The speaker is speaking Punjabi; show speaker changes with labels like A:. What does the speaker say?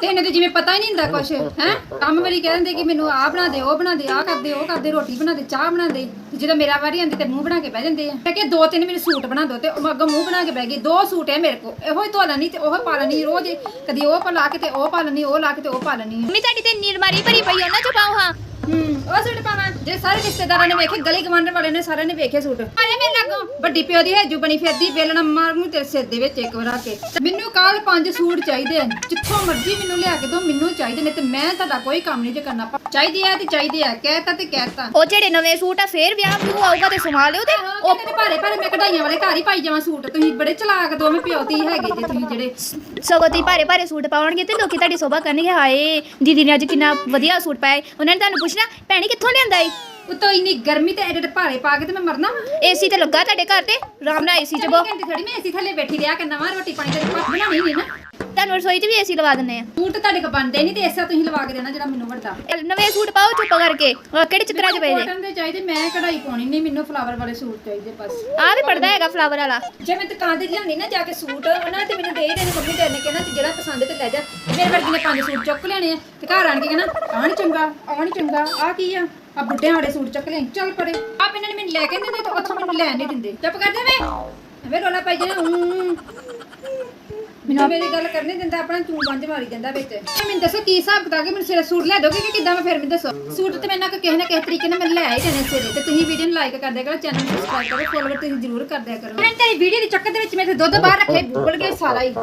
A: ਤੈਨੂੰ ਤੇ ਜਿਵੇਂ ਪਤਾ ਹੀ ਨਹੀਂ ਹੁੰਦਾ ਕੁਛ ਹੈ? ਕੰਮ ਵਾਲੀ ਕਹਿ ਦਿੰਦੇ ਕਿ ਮੈਨੂੰ ਆਹ ਬਣਾ ਦੇ ਉਹ ਬਣਾ ਦੇ ਆਹ ਕਰ ਦੇ ਉਹ ਕਰ ਦੇ ਰੋਟੀ ਬਣਾ ਦੇ ਚਾਹ ਬਣਾ ਦੇ ਤੇ ਜਦੋਂ ਮੇਰਾ ਵਾਰੀ ਆਂਦੀ ਤੇ ਮੂੰਹ ਬਣਾ ਕੇ ਬਹਿ ਜਾਂਦੇ ਆ। ਮੈਂ ਕਿ ਦੋ ਤਿੰਨ ਮੈਨੂੰ ਸੂਟ ਬਣਾ ਦਿਓ ਤੇ ਉਹ ਅੱਗੋਂ ਮੂੰਹ ਬਣਾ ਕੇ ਬਹਿ ਗਈ। ਦੋ ਸੂਟ ਹੈ ਮੇਰੇ ਕੋਲ ਇਹੋ ਹੀ ਧੋ ਲੈਣੀ ਤੇ ਉਹ ਪਾ ਲੈਣੀ ਰੋਜ਼ ਕਦੀ ਉਹ ਪਾ ਲਾ ਕੇ ਤੇ ਉਹ ਪਾ ਲੈਣੀ ਉਹ ਲਾ ਕੇ ਤੇ ਉਹ ਪਾ ਲੈਣੀ
B: ਮੰਮੀ ਤੁਹਾਡੀ ਤੇ ਇੰਨੀ ਅਲਮਾਰੀ ਭਰੀ ਪਈ ਉਹਨਾਂ ਚੋਂ ਪਾਓ ਹਾਂ।
A: ਹੂੰ ਉਹ ਸੂਟ ਪਾਵਾਂ ਜੇ ਸਾਰੇ ਰਿਸ਼ਤੇਦਾਰਾਂ ਨੇ ਵੇਖੇ ਗਲੀ ਗਵਾਂਢ ਵਾਲੇ ਨੇ ਸਾਰਿਆਂ ਨੇ ਵੇਖੇ ਸੂਟ। ਅਰੇ ਮੇਰੇ ਲੱਗੋ। ਵੱਡੀ ਪਿਓ ਦੀ ਹੈਜੂ ਬਣੀ ਫਿਰਦੀ ਵੇਲਣਾ ਮਾਰ ਨੂੰ ਤੇਰੇ ਸਿਰ ਦੇ ਵਿੱਚ ਇੱਕ ਵਾਰ ਆ ਕੇ। ਮੈਨੂੰ ਕੱਲ ਪੰਜ ਸੂਟ ਚਾਹੀਦੇ ਆ। ਜਿੱਥੋਂ ਮਰਜ਼ੀ ਮੈਨੂੰ ਲਿਆ ਕੇ ਦੋ ਮੈਨੂੰ ਚਾਹੀਦੇ ਨੇ ਤੇ ਮੈਂ ਤੁਹਾਡਾ ਕੋਈ ਕੰਮ ਨਹੀਂ ਜੇ ਕਰਨਾ। ਪਾ- ਚਾਹੀਦੇ ਆ ਤੇ ਚਾਹੀਦੇ ਆ ਕਹਿਤਾ ਤੇ ਕਹਿਤਾ।
B: ਉਹ ਜਿਹੜੇ ਨਵੇਂ ਸੂਟ ਆ ਫੇਰ ਵਿਆਹ ਵਿਊ ਆਊਗਾ ਤੇ ਸਮਾ ਲਿਓ ਤੇ
A: ਉਹ ਕਹਿੰਦੇ ਭਾਰੇ ਭਾਰੇ ਮੈਂ ਕਢਾਈਆਂ ਵਾਲੇ ਘਰ ਹੀ ਪਾਈ ਜਾਵਾਂ ਸੂਟ। ਤੁਸੀਂ ਬੜੇ ਚਲਾਕ ਦੋਵੇਂ ਪਿਓਤੀ ਹੈਗੇ ਜੇ ਤੁਸੀਂ ਜਿਹੜੇ
B: ਸਗੋਂ ਤੁਸੀਂ ਭਾਰੇ ਭਾਰੇ ਸੂਟ ਪਾਉਣਗੇ ਤੇ ਲੋਕੀ ਤੁਹਾਡੀ ਸੋਭਾ ਕਰਨਗੇ। ਹਾਏ ਦੀਦੀ ਨੇ ਅੱਜ ਕਿੰਨਾ ਵਧੀਆ ਸੂਟ ਪਾਇਆ ਏ। ਉਹਨਾਂ ਨੇ ਤੁਹਾਨੂੰ ਪੁੱਛਣਾ ਭੈਣੀ ਕਿੱਥੋਂ ਲਿਆਂਦਾ ਏ?
A: ਉਤੋਂ ਇੰਨੀ ਗਰਮੀ ਤੇ ਐਡੇ ਭਾਰੇ ਪਾ ਕੇ ਤੇ ਮੈਂ ਮਰਨਾ
B: ਏਸੀ ਤੇ ਲੱਗਾ ਤੁਹਾਡੇ ਘਰ ਤੇ? ਆਰਾਮ ਨਾਲ ਏਸੀ ਚ ਬੋ
A: ਘੰਟੇ ਥੋੜੀ ਮੈਂ ਏਸੀ ਥੱਲੇ ਬੈਠੀ ਰਿਆ ਕਰਨਾ ਵਾ ਰੋਟੀ ਪਾਣੀ ਤੇ ਪੱਕ ਬਣਾਉਣੀ ਨਹੀਂ ਨਾ।
B: ਤੁਹਾਨੂੰ ਰਸੋਈ 'ਚ ਵੀ ਏਸੀ ਲਵਾ ਦਿੰਨੇ ਆ।
A: ਸੂਟ ਤੁਹਾਡੇ ਕੋ ਬਣਦੇ ਨਹੀਂ ਤੇ ਐਸਾ ਤੁਸੀਂ ਲਵਾ ਕੇ ਦੇਣਾ ਜਿਹੜਾ ਮੈਨੂੰ ਵੱਡਾ
B: ਨਵੇਂ ਸੂਟ ਪਾਓ ਚੁੱਪ ਕਰਕੇ। ਉਹ ਕਿਹੜੇ ਚੱਕਰਾਂ 'ਚ ਪਏ ਜੇ?
A: ਕਾਟਨ ਦੇ ਚਾਹੀਦੇ ਮੈਂ ਕਢਾਈ ਪਾਉਣੀ ਨਹੀਂ ਮੈਨੂੰ ਫਲਾਵਰ ਵਾਲੇ ਸੂਟ ਚਾਹੀਦੇ ਬਸ।
B: ਆ ਵੀ ਪੜਦਾ ਹੈਗਾ ਫਲਾਵਰ ਵਾਲਾ।
A: ਜੇ ਮੈਂ ਦੁਕਾਨ ਤੇ ਲਿਆਉਣੀ ਨਾ ਜਾ ਕੇ ਸੂਟ ਉਹਨਾਂ ਨੇ ਤੇ ਮੈਨੂੰ ਦੇ ਹੀ ਦੇਣੇ ਮੰਮੀ ਦੇ ਨੇ ਕਹਿਣਾ ਤੇ ਜਿਹੜਾ ਪਸੰਦ ਤੇ ਲੈ ਜਾ। ਮੇਰੇ ਵਰਗੀ ਨੇ ਪੰਜ ਸੂਟ ਚੁੱਕ ਲੈਣੇ ਆ ਤੇ ਘਰ ਆਣ ਕੇ ਕਹਿਣਾ ਆਹ ਨੀ ਚੰਗਾ ਆਹ ਨੀ ਚੰਗਾ ਆਹ ਕੀ ਆ? ਆ ਬੁੱਢਿਆਂ ਵਾਲੇ ਸੂਟ ਚੁੱਕ ਲਿਆ ਚੱਲ ਪਰੇ। ਆਪ ਇਹਨਾਂ ਨੇ ਮੈਨੂੰ ਲੈ ਕੇ ਨੀ ਦਿੰਦੇ ਤੇ ਉੱਥੋਂ ਮੈਨੂੰ ਲੈਣ ਨਹੀਂ ਦਿੰਦੇ। ਚੁੱਪ ਕਰ ਜਾ ਐਵੇਂ ਰੋਲਾ ਪਾਈ ਜਾਣਾ, ਹੂੰ ਮੈਨੂੰ ਮੇਰੀ ਗੱਲ ਕਰਨੀ ਦਿੰਦਾ, ਆਪਣਾ ਤੂੰ ਬੰਜ ਮਾਰੀ ਜਾਂਦਾ ਵਿੱਚ। ਇਹ ਮੈਨੂੰ ਦੱਸੋ ਕੀ ਹਿਸਾਬ ਕਿਤਾਬ ਹੈ ਮੈਨੂੰ ਸਿਰੇ ਸੂਟ ਲੈ ਦੋਗੇ ਕਿ ਕਿੱਦਾਂ ਮੈਂ ਫਿਰ ਮੈਨੂੰ ਦੱਸੋ। ਸੂਟ ਤੇ ਮੈਂ ਕਿਸੇ ਨਾ ਕਿਸੇ ਤਰੀਕੇ ਨਾਲ ਮੈਂ ਲੈ ਹੀ ਦੇਣੇ ਸਿਰੇ ਤੇ ਤੁਸੀਂ ਵੀਡੀਓ ਨੂੰ ਲਾਈਕ ਕਰ ਦਿਆ ਕਰੋ ਚੈਨਲ ਨੂੰ ਸਬਸਕ੍ਰਾਈਬ ਕਰੋ ਫੋਲੋਵਰ ਤੁਸੀਂ ਜ਼ਰੂਰ ਕਰ ਦਿਆ ਕਰੋ। ਮੈਂ ਤੇਰੀ ਵੀਡੀਓ ਦੇ ਚੱਕਰ ਦੇ ਵਿੱਚ ਮੇਰੇ ਦੁੱਧ ਬਾਹਰ ਰੱਖੇ, ਭੁੱਲ ਗਏ ਸਾਰਾ ਹੀ।